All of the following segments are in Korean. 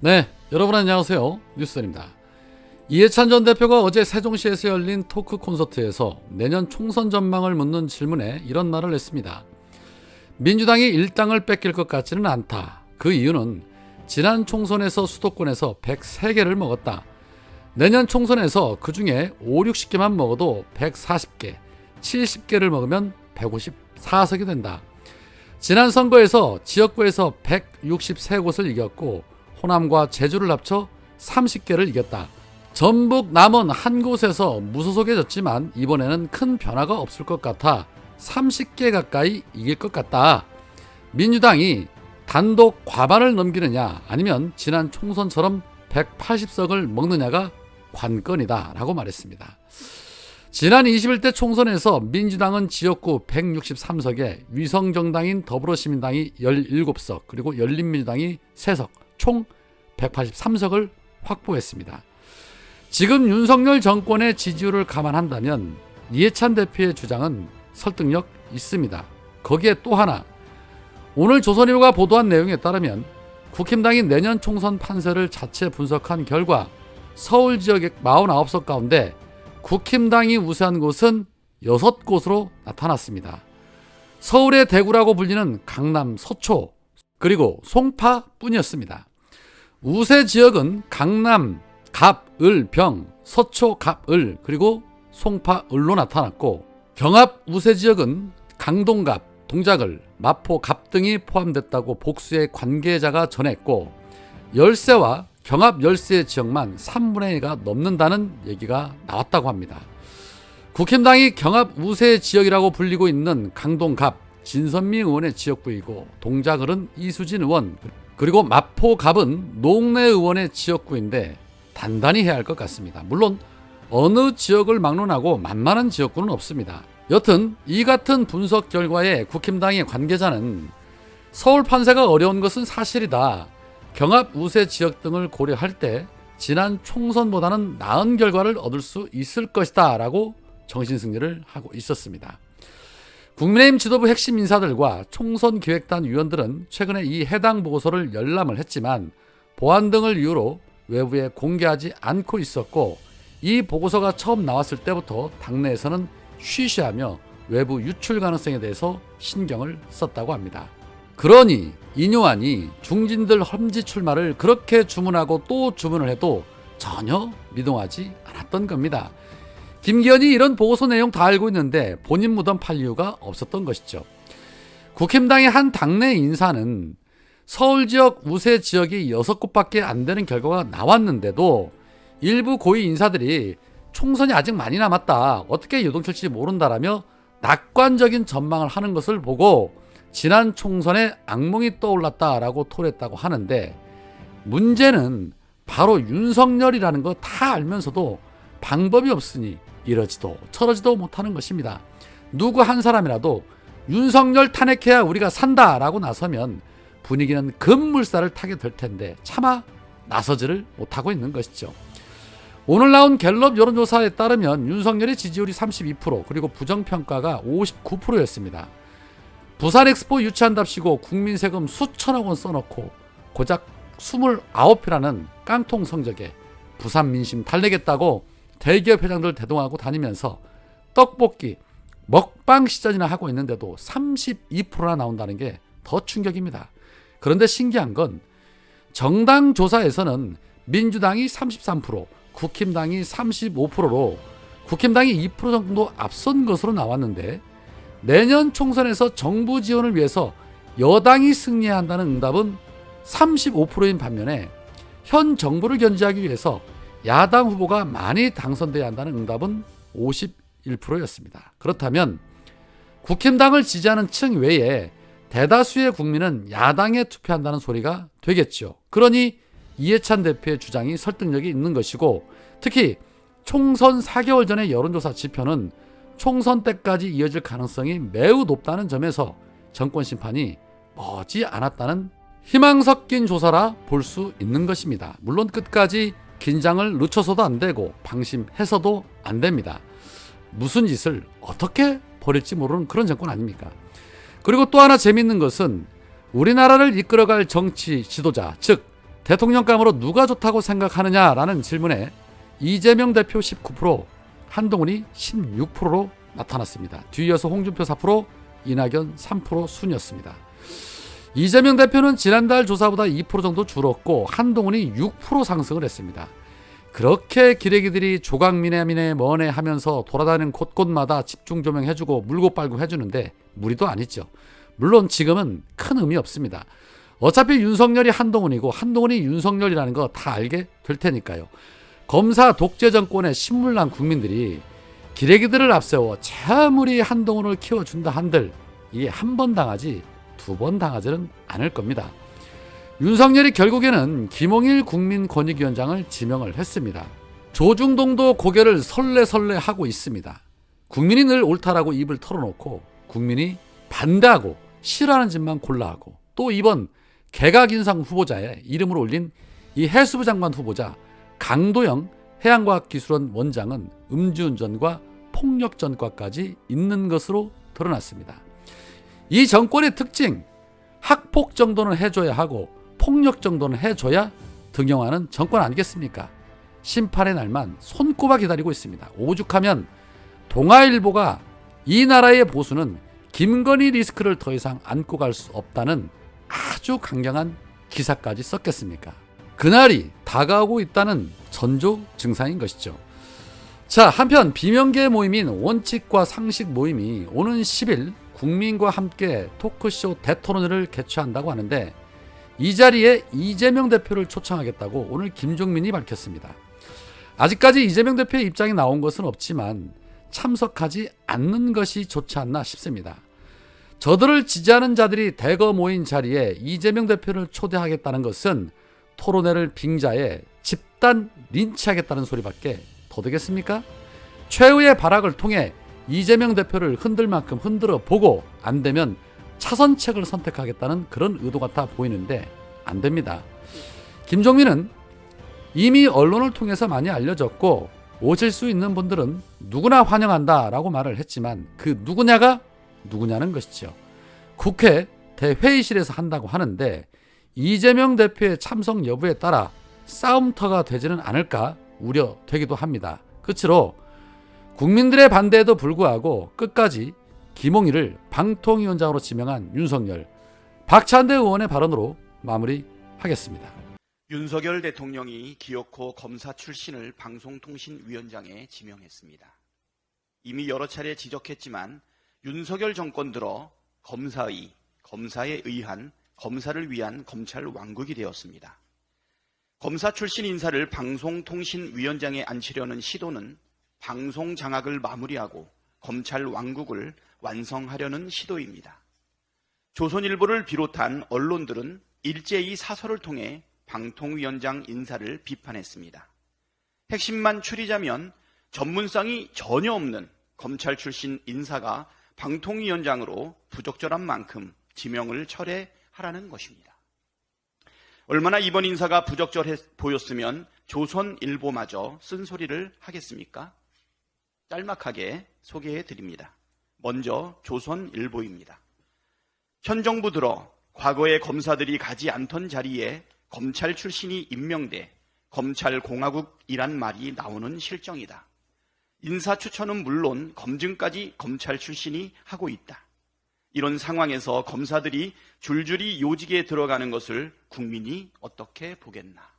네, 여러분 안녕하세요. 뉴스입니다. 이해찬 전 대표가 어제 세종시에서 열린 토크 콘서트에서 내년 총선 전망을 묻는 질문에 이런 말을 했습니다. 민주당이 일당을 뺏길 것 같지는 않다. 그 이유는 지난 총선에서 수도권에서 103개를 먹었다. 내년 총선에서 그 중에 5, 60개만 먹어도 140개, 70개를 먹으면 154석이 된다. 지난 선거에서 지역구에서 163곳을 이겼고 호남과 제주를 합쳐 30개를 이겼다. 전북 남원 한 곳에서 무소속해졌지만 이번에는 큰 변화가 없을 것 같아 30개 가까이 이길 것 같다. 민주당이 단독 과반을 넘기느냐 아니면 지난 총선처럼 180석을 먹느냐가 관건이다 라고 말했습니다. 지난 21대 총선에서 민주당은 지역구 163석에 위성정당인 더불어시민당이 17석 그리고 열린민주당이 3석 총 183석을 확보했습니다. 지금 윤석열 정권의 지지율을 감안한다면 이해찬 대표의 주장은 설득력 있습니다. 거기에 또 하나 오늘 조선일보가 보도한 내용에 따르면 국힘당이 내년 총선 판세를 자체 분석한 결과 서울 지역의 49석 가운데 국힘당이 우세한 곳은 6곳으로 나타났습니다. 서울의 대구라고 불리는 강남 서초 그리고 송파뿐이었습니다. 우세 지역은 강남, 갑, 을, 병, 서초, 갑, 을, 그리고 송파, 을로 나타났고 경합 우세 지역은 강동갑, 동작을, 마포, 갑 등이 포함됐다고 복수의 관계자가 전했고 열세와 경합 열세 지역만 3분의 1가 넘는다는 얘기가 나왔다고 합니다. 국힘당이 경합 우세 지역이라고 불리고 있는 강동갑, 진선미 의원의 지역구이고 동작을은 이수진 의원, 그리고 마포갑은 노웅래 의원의 지역구인데 단단히 해야 할 것 같습니다. 물론 어느 지역을 막론하고 만만한 지역구는 없습니다. 여튼 이 같은 분석 결과에 국힘당의 관계자는 서울 판세가 어려운 것은 사실이다. 경합 우세 지역 등을 고려할 때 지난 총선보다는 나은 결과를 얻을 수 있을 것이다 라고 정신승리를 하고 있었습니다. 국민의힘 지도부 핵심 인사들과 총선 기획단 위원들은 최근에 이 해당 보고서를 열람을 했지만 보안 등을 이유로 외부에 공개하지 않고 있었고 이 보고서가 처음 나왔을 때부터 당내에서는 쉬쉬하며 외부 유출 가능성에 대해서 신경을 썼다고 합니다. 그러니 이뇨한이 중진들 험지 출마를 그렇게 주문하고 또 주문을 해도 전혀 미동하지 않았던 겁니다. 김기현이 이런 보고서 내용 다 알고 있는데 본인 무덤 팔 이유가 없었던 것이죠. 국힘당의 한 당내 인사는 서울 지역 우세 지역이 6곳밖에 안 되는 결과가 나왔는데도 일부 고위 인사들이 총선이 아직 많이 남았다. 어떻게 요동칠지 모른다라며 낙관적인 전망을 하는 것을 보고 지난 총선에 악몽이 떠올랐다라고 토했다고 하는데 문제는 바로 윤석열이라는 거 다 알면서도 방법이 없으니 이러지도 저러지도 못하는 것입니다. 누구 한 사람이라도 윤석열 탄핵해야 우리가 산다라고 나서면 분위기는 급물살을 타게 될 텐데 차마 나서지를 못하고 있는 것이죠. 오늘 나온 갤럽 여론조사에 따르면 윤석열의 지지율이 32% 그리고 부정평가가 59%였습니다. 부산 엑스포 유치한답시고 국민 세금 수천억 원 써놓고 고작 29표라는 깡통 성적에 부산 민심 달래겠다고 대기업 회장들 대동하고 다니면서 떡볶이 먹방 시전이나 하고 있는데도 32%나 나온다는 게 더 충격입니다. 그런데 신기한 건 정당 조사에서는 민주당이 33%, 국힘당이 35%로 국힘당이 2% 정도 앞선 것으로 나왔는데 내년 총선에서 정부 지원을 위해서 여당이 승리해야 한다는 응답은 35%인 반면에 현 정부를 견제하기 위해서 야당 후보가 많이 당선돼야 한다는 응답은 51%였습니다. 그렇다면 국힘당을 지지하는 층 외에 대다수의 국민은 야당에 투표한다는 소리가 되겠죠. 그러니 이해찬 대표의 주장이 설득력이 있는 것이고 특히 총선 4개월 전의 여론조사 지표는 총선 때까지 이어질 가능성이 매우 높다는 점에서 정권 심판이 머지 않았다는 희망 섞인 조사라 볼 수 있는 것입니다. 물론 끝까지 긴장을 늦춰서도 안 되고 방심해서도 안 됩니다. 무슨 짓을 어떻게 벌일지 모르는 그런 정권 아닙니까? 그리고 또 하나 재밌는 것은 우리나라를 이끌어갈 정치 지도자, 즉 대통령감으로 누가 좋다고 생각하느냐라는 질문에 이재명 대표 19%, 한동훈이 16%로 나타났습니다. 뒤이어서 홍준표 4%, 이낙연 3% 순이었습니다. 이재명 대표는 지난달 조사보다 2% 정도 줄었고 한동훈이 6% 상승을 했습니다. 그렇게 기레기들이 조각미네 미네 뭐네 하면서 돌아다니는 곳곳마다 집중 조명해주고 물고 빨고 해주는데 무리도 아니죠. 물론 지금은 큰 의미 없습니다. 어차피 윤석열이 한동훈이고 한동훈이 윤석열이라는 거 다 알게 될 테니까요. 검사 독재 정권의 신물난 국민들이 기레기들을 앞세워 아무리 한동훈을 키워준다 한들 이게 한 번 당하지 두 번 당하지는 않을 겁니다. 윤석열이 결국에는 김홍일 국민권익위원장을 지명을 했습니다. 조중동도 고개를 설레설레 하고 있습니다. 국민이 늘 옳다라고 입을 털어놓고 국민이 반대하고 싫어하는 짓만 골라하고 또 이번 개각인상 후보자의 이름을 올린 이 해수부 장관 후보자 강도영 해양과학기술원 원장은 음주운전과 폭력전과까지 있는 것으로 드러났습니다. 이 정권의 특징 학폭 정도는 해줘야 하고 폭력 정도는 해줘야 등용하는 정권 아니겠습니까? 심판의 날만 손꼽아 기다리고 있습니다. 오죽하면 동아일보가 이 나라의 보수는 김건희 리스크를 더 이상 안고 갈 수 없다는 아주 강경한 기사까지 썼겠습니까? 그날이 다가오고 있다는 전조 증상인 것이죠. 자, 한편 비명계 모임인 원칙과 상식 모임이 오는 10일 국민과 함께 토크쇼 대토론회를 개최한다고 하는데 이 자리에 이재명 대표를 초청하겠다고 오늘 김종민이 밝혔습니다. 아직까지 이재명 대표의 입장이 나온 것은 없지만 참석하지 않는 것이 좋지 않나 싶습니다. 저들을 지지하는 자들이 대거 모인 자리에 이재명 대표를 초대하겠다는 것은 토론회를 빙자해 집단 린치하겠다는 소리밖에 더 되겠습니까? 최후의 발악을 통해 이재명 대표를 흔들 만큼 흔들어 보고 안 되면 차선책을 선택하겠다는 그런 의도 같아 보이는데 안 됩니다. 김종민은 이미 언론을 통해서 많이 알려졌고 오실 수 있는 분들은 누구나 환영한다라고 말을 했지만 그 누구냐가 누구냐는 것이죠. 국회 대회의실에서 한다고 하는데 이재명 대표의 참석 여부에 따라 싸움터가 되지는 않을까 우려되기도 합니다. 끝으로 국민들의 반대에도 불구하고 끝까지 김홍일을 방통위원장으로 지명한 윤석열, 박찬대 의원의 발언으로 마무리하겠습니다. 윤석열 대통령이 기어코 검사 출신을 방송통신위원장에 지명했습니다. 이미 여러 차례 지적했지만 윤석열 정권 들어 검사의, 검사에 의한 검사를 위한 검찰 왕국이 되었습니다. 검사 출신 인사를 방송통신위원장에 앉히려는 시도는 방송 장악을 마무리하고 검찰 왕국을 완성하려는 시도입니다. 조선일보를 비롯한 언론들은 일제히 사설을 통해 방통위원장 인사를 비판했습니다. 핵심만 추리자면 전문성이 전혀 없는 검찰 출신 인사가 방통위원장으로 부적절한 만큼 지명을 철회하라는 것입니다. 얼마나 이번 인사가 부적절해 보였으면 조선일보마저 쓴소리를 하겠습니까? 짤막하게 소개해 드립니다. 먼저 조선일보입니다. 현 정부 들어 과거의 검사들이 가지 않던 자리에 검찰 출신이 임명돼 검찰공화국이란 말이 나오는 실정이다. 인사 추천은 물론 검증까지 검찰 출신이 하고 있다. 이런 상황에서 검사들이 줄줄이 요직에 들어가는 것을 국민이 어떻게 보겠나.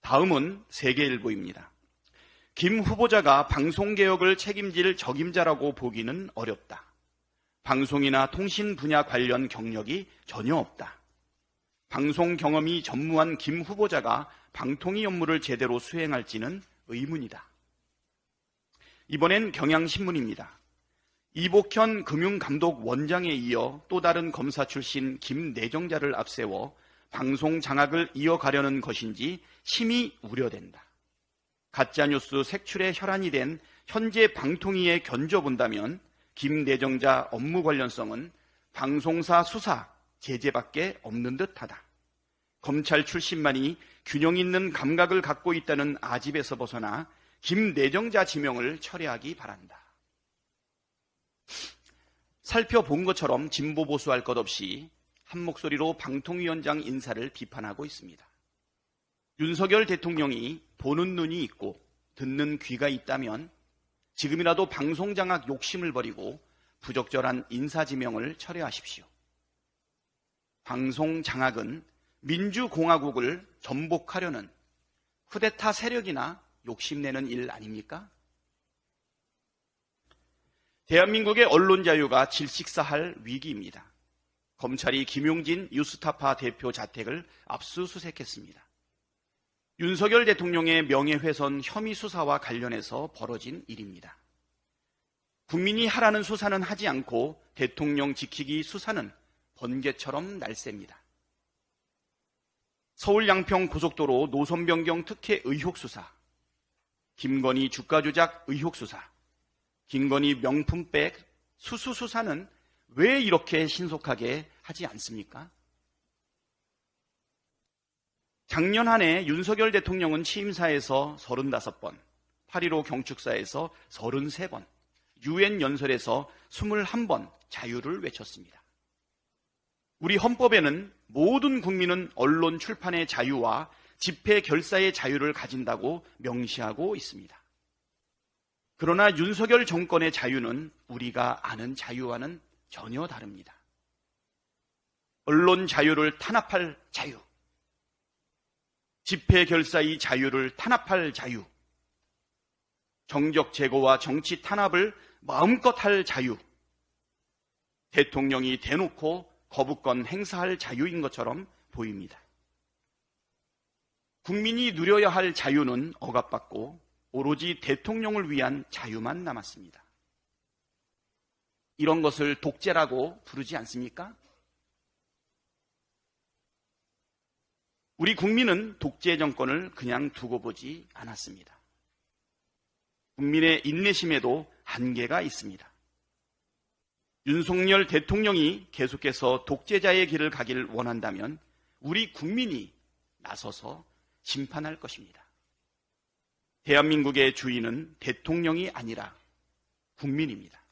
다음은 세계일보입니다. 김 후보자가 방송개혁을 책임질 적임자라고 보기는 어렵다. 방송이나 통신 분야 관련 경력이 전혀 없다. 방송 경험이 전무한 김 후보자가 방통위 업무를 제대로 수행할지는 의문이다. 이번엔 경향신문입니다. 이복현 금융감독 원장에 이어 또 다른 검사 출신 김 내정자를 앞세워 방송 장악을 이어가려는 것인지 심히 우려된다. 가짜뉴스 색출의 혈안이 된 현재 방통위에 견져본다면 김 내정자 업무 관련성은 방송사 수사, 제재밖에 없는 듯하다. 검찰 출신만이 균형 있는 감각을 갖고 있다는 아집에서 벗어나 김 내정자 지명을 철회하기 바란다. 살펴본 것처럼 진보 보수할 것 없이 한 목소리로 방통위원장 인사를 비판하고 있습니다. 윤석열 대통령이 보는 눈이 있고 듣는 귀가 있다면 지금이라도 방송장악 욕심을 버리고 부적절한 인사지명을 철회하십시오. 방송장악은 민주공화국을 전복하려는 쿠데타 세력이나 욕심내는 일 아닙니까? 대한민국의 언론 자유가 질식사할 위기입니다. 검찰이 김용진 뉴스타파 대표 자택을 압수수색했습니다. 윤석열 대통령의 명예훼손 혐의 수사와 관련해서 벌어진 일입니다. 국민이 하라는 수사는 하지 않고 대통령 지키기 수사는 번개처럼 날쌔입니다. 서울 양평 고속도로 노선 변경 특혜 의혹 수사, 김건희 주가 조작 의혹 수사, 김건희 명품백 수수 수사는 왜 이렇게 신속하게 하지 않습니까? 작년 한 해 윤석열 대통령은 취임사에서 35번, 8.15 경축사에서 33번, 유엔 연설에서 21번 자유를 외쳤습니다. 우리 헌법에는 모든 국민은 언론 출판의 자유와 집회 결사의 자유를 가진다고 명시하고 있습니다. 그러나 윤석열 정권의 자유는 우리가 아는 자유와는 전혀 다릅니다. 언론 자유를 탄압할 자유, 집회 결사의 자유를 탄압할 자유, 정적 제거와 정치 탄압을 마음껏 할 자유, 대통령이 대놓고 거부권 행사할 자유인 것처럼 보입니다. 국민이 누려야 할 자유는 억압받고 오로지 대통령을 위한 자유만 남았습니다. 이런 것을 독재라고 부르지 않습니까? 우리 국민은 독재 정권을 그냥 두고 보지 않았습니다. 국민의 인내심에도 한계가 있습니다. 윤석열 대통령이 계속해서 독재자의 길을 가길 원한다면 우리 국민이 나서서 심판할 것입니다. 대한민국의 주인은 대통령이 아니라 국민입니다.